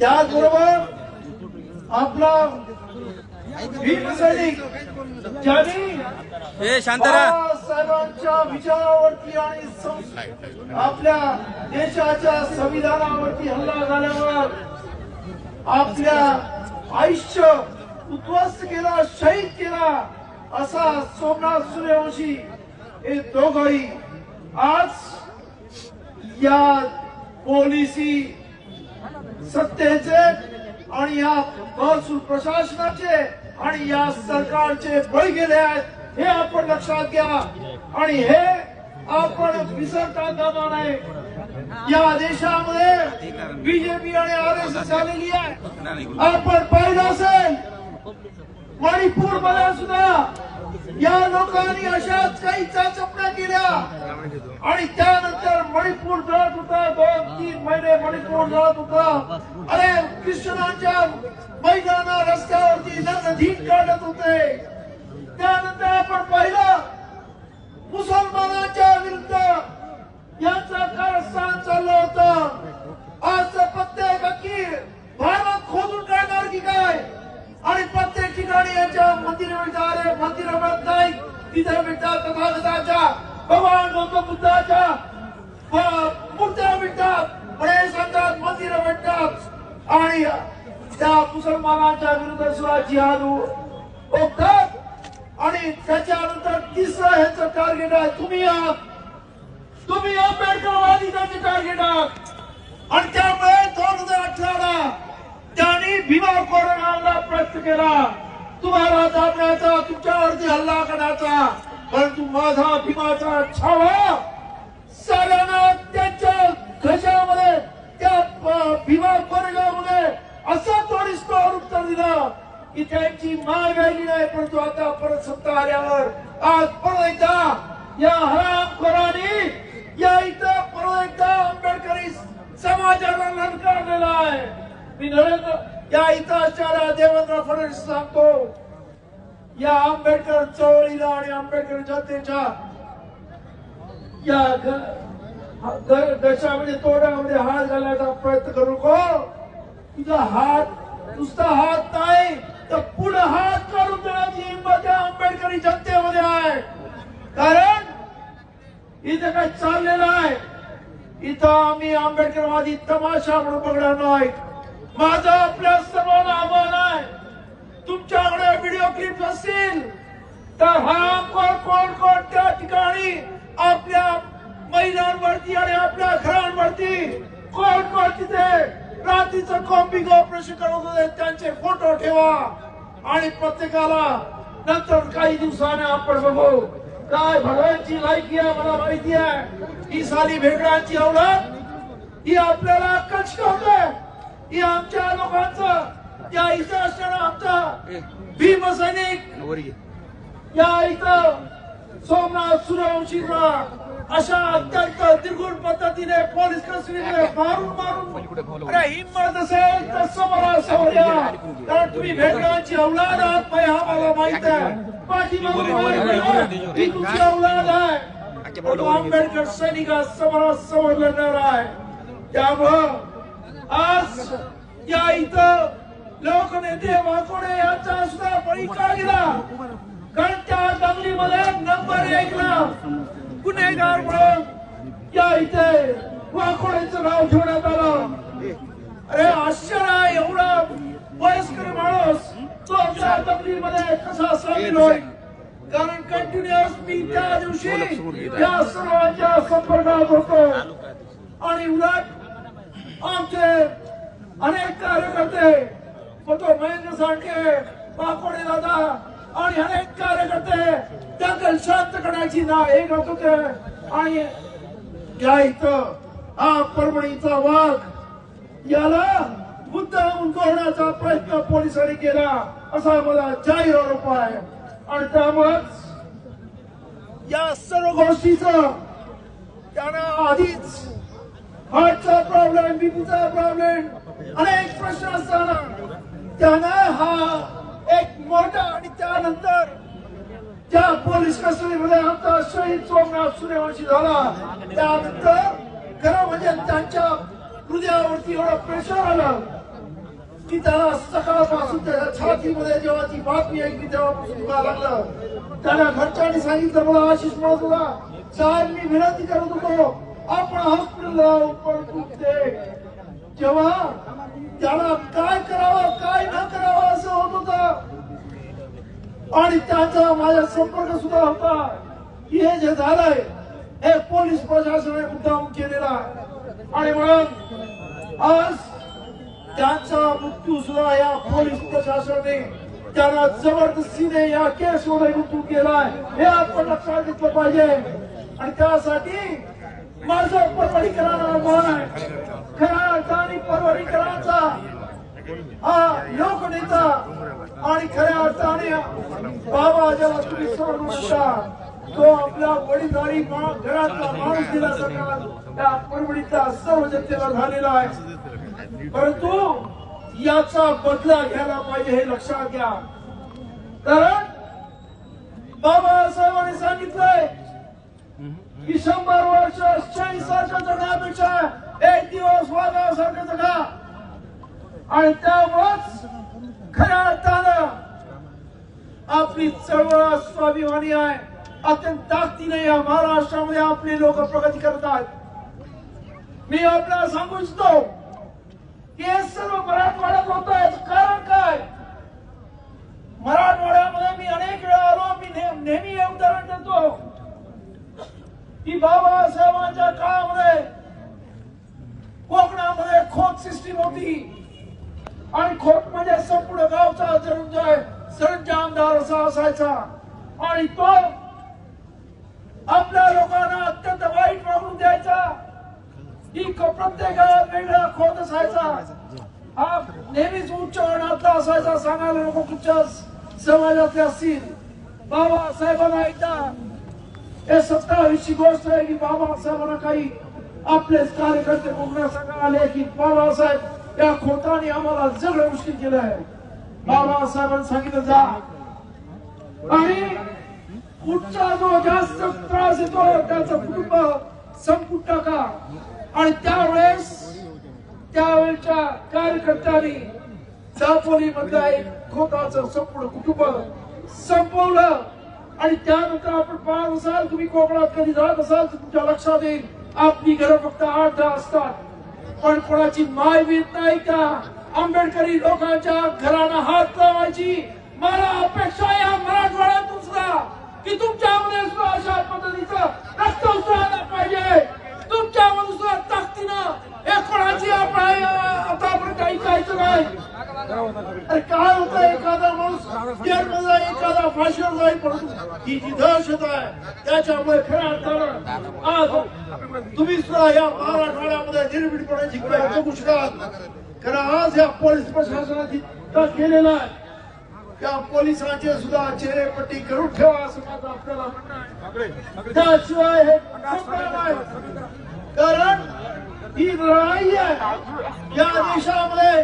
त्याचबरोबर आपला भीमसैनिक ज्यांनी ए शांतारा. बाळासाहेबांच्या विचारावरती आणि आपल्या देशाच्या संविधानावरती हल्ला झाल्यावर आपल्या आयुष्य उद्ध्वस्त केला शहीद केला असा सोमनाथ सूर्यवंशी हे दोघही आज या पोलिसी सत्तेचे आणि या महसूल प्रशासनाचे आणि या सरकारचे बळी गेले आहेत हे आपण लक्षात घ्या. आणि हे आपण विसरता कामा नाही या देशामध्ये बीजेपी आणि आर एस एस आलेली आहे. आपण पाहिलं असेल मणिपूरमध्ये सुद्धा या लोकांनी अशाच काही चाचपण्या केल्या. आणि त्यानंतर मणिपूर जळत होता. दोन तीन महिने मणिपूर जळत होता. अरे ख्रिश्चनांच्या मैदाना रस्त्यावरती नदी काढत होते. त्यानंतर आपण पाहिलं मुसलमानांच्या विरुद्ध यांचा कारस्थान चाललं होतं. आज तर प्रत्येक की भारत खोदून काढणार की काय? ठिकाणी यांच्या मंदिर मिळत नाही. तिथे मिळतात तथागताच्या भगवान गौतम बुद्धाच्या मूर्त्या मिळतात. पण सांगतात मंदिर मिळतात. आणि त्या मुसलमानांच्या विरुद्ध सुद्धा जिहाद ओकतात आणि त्याच्यानंतर तिसरं ह्याचं टार्गेट आहे तुम्ही आहात तुम्ही आंबेडकरवादी त्याचे टार्गेट आहात आणि त्यामुळे दोन हजार अठराला त्यांनी भीमा कोरोनाला प्रयत्न केला. तुम्हाला दाबण्याचा तुमच्यावरती हल्ला करण्याचा परंतु माझा भीमाचा छावा साऱ्यांना त्यांच्या घशामध्ये त्या भीमा कोरेगावमध्ये असं तोडीस्तोर उत्तर दिलं की त्यांची माग राहिली नाही परंतु आता परत सत्ता आल्यावर आज परत एकदा या हरामखोरांनी या इथं परत एकदा आंबेडकरी समाजाला ललकारलेला आहे. मी नरेंद्र या इथं देवेंद्र फडणवीस सांगतो या आंबेडकर चळवळीला आणि आंबेडकर जनतेच्या या दशामध्ये तोड्यामध्ये हात घालण्याचा प्रयत्न करू नको. तुझा हात नुसता हात नाही तर पुढे हात काढून देण्याची हिंमत या आंबेडकरी जनतेमध्ये आहे. कारण इथं काय चाललेलं आहे. इथं आम्ही आंबेडकरवादी तमाशा म्हणून बघणार नाही. माझं आपल्या सर्वांना आव्हान आहे. तुमच्याकडे व्हिडिओ क्लिप असतील तर हा कोण कोण कोण त्या ठिकाणी आपल्या महिलांवरती आणि आपल्या घरांवरती कोण कोण तिथे रात्रीचं कॉम्बिंग ऑपरेशन करत होते त्यांचे फोटो ठेवा. आणि प्रत्येकाला नंतर काही दिवसाने आपण बघू. काय भगवानची लायकी आहे मला माहिती आहे. ही साली भेगडांची आवडत ही आपल्याला कष्ट होते. ही आमच्या लोकांचं या इथं असणारा आमचा भीमसैनिक या. इथं सोमनाथ सूर्यवंशीला अशा अत्यंत निर्गुण पद्धतीने पोलीस कस्टडीमध्ये मारून मारून अरे हिंमत असेल तर समोर समोर या. कारण तुम्ही भेटण्याची अवलाद आहात नाही हा मला माहीत आहे. पाठीमागून ही तुमची अवलाद आहे. परंतु आंबेडकर सैनिका समोर समोर लढणार आहे. त्यामुळं आज या इथं लोकनेते वाकोडे यांचा सुद्धा बळी गेला कारण त्या दंगलीमध्ये नंबर एक ला गुन्हेगार म्हणून या इथे वाकोडेचं नाव ठेवण्यात आलं. अरे आश्चर्य एवढा वयस्कर माणूस तो आमच्या दंगलीमध्ये कसा सामील होईल? कारण कंटिन्युअस मी त्या दिवशी या सर्वांच्या संपर्कात होतो. आणि उलट आमचे अनेक कार्यकर्ते तो महेंद्र साठे पाकोडे दादा आणि अनेक कार्यकर्ते दंगल शांत करण्याची ना हे करत होते. आणि या इथं हा परभणीचा वाघ याला मुद्दाहून उंचवण्याचा प्रयत्न पोलिसांनी केला असा मला जाहीर आरोप आहे. आणि त्यामुळेच या सर्व गोष्टीचं त्यांना आधीच हार्टचा प्रॉब्लेम बीपीचा प्रॉब्लेम अनेक प्रश्न असताना त्यानं हा एक मोठा आणि त्यानंतर त्या पोलीस कस्टडीमध्ये आमचा शहीद सोमनाथ सूर्यवंशी झाला त्यानंतर खरं म्हणजे त्यांच्या हृदयावरती एवढं प्रेशर आलं की त्याला सकाळपासून त्याच्या छातीमध्ये जेव्हा ती बातमी ऐकली तेव्हापासून दुखायला लागलं. त्याला घरच्यांनी सांगितलं मला आशिष म्हणत होता साहेब मी विनंती करत होतो आपण हॉस्पिटलला जाऊ परंतु ते जेव्हा त्याला काय करावं काय न करावं असं होत होत. आणि त्याचा माझा संपर्क सुद्धा होता. की हे जे झालंय हे पोलीस प्रशासनाने मुद्दाम केलेला आणि म्हणून आज त्यांचा मृत्यू सुद्धा या पोलीस प्रशासनाने त्यांना जबरदस्तीने या केस मध्ये गुंतवून केलाय. हे आपण लक्षात घेतलं पाहिजे. आणि त्यासाठी माझं परवडीकरांना मान आहे. खऱ्या अर्थाने परवडीकरांचा हा लोकनेता आणि खऱ्या अर्थाने बाबा जेव्हा तुम्ही समजून म्हणता तो आपल्या वडीलधारी घरातला माणूस दिल्यासारखा त्या परवडीचा सर्व जनतेला झालेला आहे. परंतु याचा बदला घ्यायला पाहिजे हे लक्षात घ्या. कारण बाबासाहेबांनी सांगितलंय की शंभर वर्ष सारखं जगण्यापेक्षा एक दिवस वाघासारखं जगा. आणि त्यामुळेच खऱ्या अर्थानं आपली चळवळ स्वाभिमानी आहे. अत्यंत ताकदीने या महाराष्ट्रामध्ये आपले लोक प्रगती करत आहेत. मी आपल्याला सांगू इच्छितो की हे सर्व मराठवाड्यात होत आहे कारण काय मराठवाड्यामध्ये मी अनेक वेळा आलो मी ने- नेहमी हे उदाहरण देतो की बाबासाहेबांच्या काळामध्ये कोकणामध्ये खोत सिस्टीम होती आणि खोट म्हणजे संपूर्ण गावचा जरुंजय सरंजामदार असा असायचा आणि तो आपल्या लोकांना अत्यंत वाईट वागणूक द्यायचा. ही प्रत्येकाला वेगळा खोत असायचा हा नेहमीच उच्च वर्णातला असायचा सांगायला नको कुठच्या समाजातले असतील. बाबासाहेबांना एकदा हे सत्तावीसची गोष्ट आहे की बाबासाहेबांना काही आपलेच कार्यकर्ते बोलण्यासाठी आले की बाबासाहेब या खोताने आम्हाला जगणं मुश्किल केलं आहे बाबासाहेबांनी सांगितलं जा आणि कुठचा जो जास्त त्रास येतो त्याचं कुटुंब संपून टाका. आणि त्यावेळेस त्यावेळेच्या कार्यकर्त्यांनी दापोली मधला एक खोताचं संपूर्ण कुटुंब संपवलं. आणि त्यानंतर आपण पाहत असाल तुम्ही कोकणात कधी जात असाल तर तुमच्या लक्षात येईल आपली घरं फक्त आठ दहा असतात. पण कोणाची माय मिळत नाही का? आंबेडकरी लोकांच्या घरांना हात लावायची मला अपेक्षा या मराठवाड्यातून सुद्धा की तुमच्यामध्ये सुद्धा अशा पद्धतीचं रक्त उतरायला पाहिजे तुमच्यामध्ये सुद्धा ताकदीनं हे कोणाची आपण आतापर्यंत ऐकायचं नाही अरे काय होतं एखादा माणूस जेलमध्ये एखादा फाशीवर जाईल परंतु ही जी दहशत आहे. त्याच्यामुळे खऱ्या अर्थानं आज तुम्ही सुद्धा या मराठवाड्यामध्ये निर्भीडपणाची क्रिया बघू शकाल कारण आज या पोलीस प्रशासनाची तक केलेला आहे. त्या पोलिसांचे सुद्धा चेहरेपट्टी करून ठेवा असं माझं आपल्याला म्हणणं आहे. त्याशिवाय हे कारण ही लढाई आहे या देशामध्ये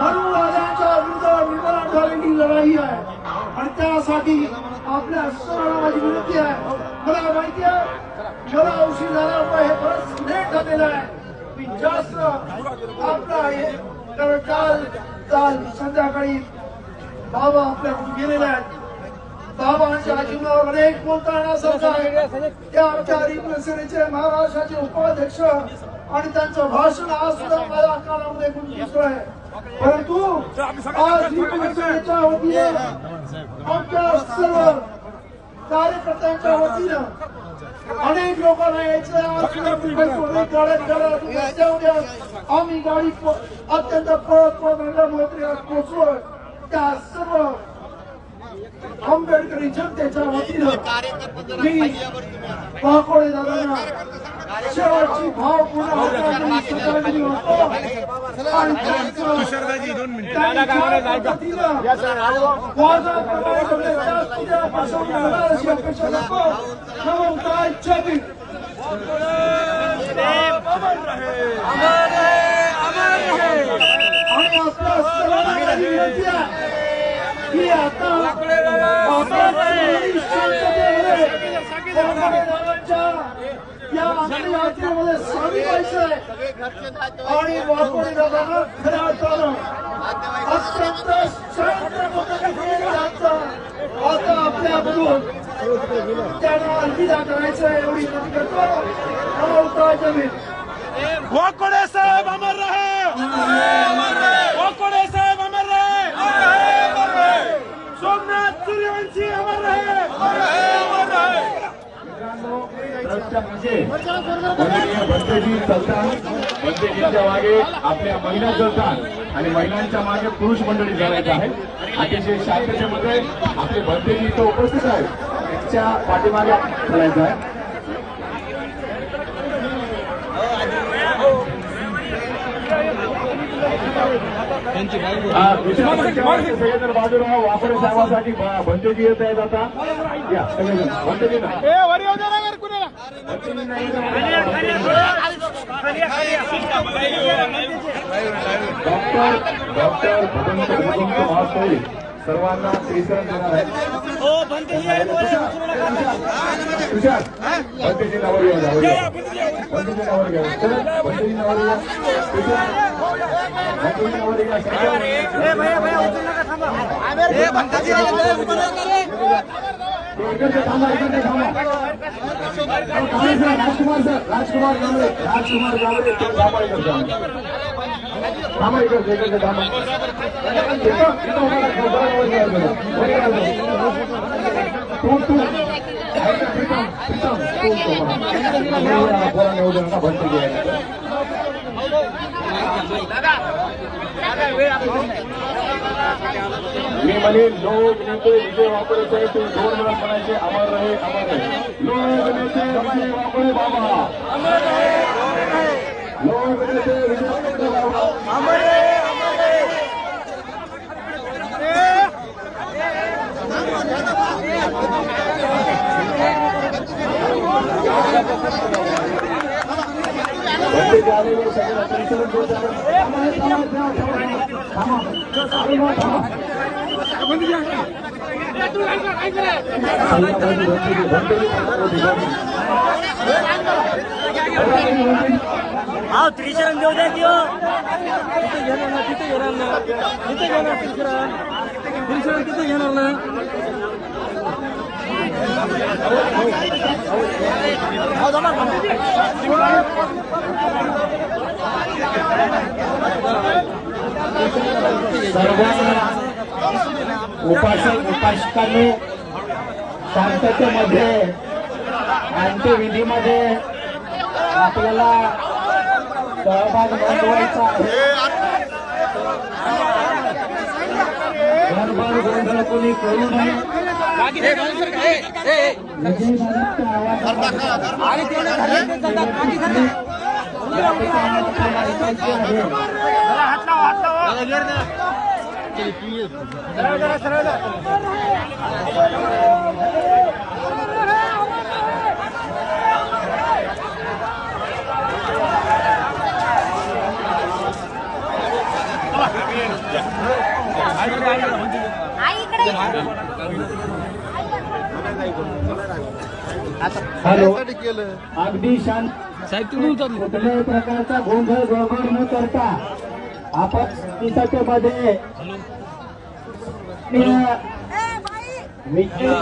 मनुवाद्यांच्या विरुद्ध निर्माण झालेली लढाई आहे. आणि त्यासाठी आपल्या सर्वांना माझी विनंती आहे. मला माहिती आहे मला उशीर झाल्यामुळे हे बरंच लेट झालेलं आहे. मी जास्त आपला हे तर काल काल संध्याकाळी बाबा आपल्याकडून गेलेला आहे बाबांच्या अनेक बोलताना येण्यासारखं आहे ते आमच्या रिपब्लिकचे महाराष्ट्राचे उपाध्यक्ष आणि त्यांचं भाषण आज सुद्धा माझ्या कानामध्ये गुंजत आहे परंतु आज परिषदेच्या वतीने आमच्या सर्व कार्यकर्त्यांच्या वतीनं अनेक लोकांना यायचं आम्ही गाडी अत्यंत पळत पळत नगरमध्ये पोहोचलोय. त्या सर्व आंबेडकरी जनतेच्या वतीनं मी वाकोडे दादांना शेवटची भावपूर्ण श्रद्धांजली श्रद्धांजली वाहतो. आणि त्यांचं- त्यांनी ज्या पद्धतीनं वादाप्रमाणे सगळे त्याच उद्यापासून होणार अशी अपेक्षा करतो. नमो काय छबी आणि आपल्या सर्वांना माझी विनंती आहे की आता आपण शांततेमध्ये कोकणेदारांच्या या अंत्ययात्रेमध्ये सामील व्हायचंय आणि वाकोडे दादांना खऱ्या अर्थानं अत्यंत शांत पद्धतीने त्यांचा आता आपल्यामधून त्यांना अलविदा करायचं एवढी विनंती करतो नमस्कार जमीन वाकोडे साहेब अमर रहे वाकोडे साहेब अमर रहे सोमनाथ सूर्यवंशी अमर रहे ट्रस्टच्या म्हणजे माननीय चलतात बंतेजींच्या मागे आपल्या महिला चलतात आणि महिलांच्या मागे पुरुष मंडळी चालायचं आहे अतिशय शांततेमध्ये आपले बंतेजी इथं उपस्थित आहेत त्यांच्या पाठीमागे चालायचं आहे हा, सगळेजण बाजूला वापरे साहेबांसाठी बंतेजी येत आहेत आता. या डॉक्टर डॉक्टर भगवंत भगवंत सर्वांना श्रीशरण देणार आहे. तुषार बंतेजी नावर घ्या बंतेजी नावर घ्या तुषार बंतेजी नावर घ्या इकडचे थांबा इकडचे थांबा कांबळे सर राजकुमार सर राजकुमार कांबळे राजकुमार कांबळे तुम्ही थांबा इकडे थांबा इकडे इकडे थांबा इथं इथं उभा राहा, उभा राहा, उभा राहा, उभा राहा, उभा राहा. तू तू ऐका, प्रीतम प्रीतम मी म्हणेन लोक नेते विजय वापरे साहेब तुम्ही दोन वेळा म्हणायचे अमर रहे अमर रहे लोक नेते विजय वापरे बाबा लोक नेते विजय वापरे बाबा बंदी हा त्रिशरण देऊ द्या किंवा तिथे घेणार ना तिथे घेणार ना तिथे घेणार त्रिशरण त्रिशरण तिथे घेणार ना जमा सर्वांना उपासक उपासकांनी शांततेमध्ये अंत्यविधीमध्ये आपल्याला सहभाग नोंदवायचा गडबड गोंधळ कोणी करू नये. आवाजात हॅलो. अगदी शांत. कुठल्याही प्रकारचा गोंधळ गडबड न करता आपण शांततेमध्ये विजय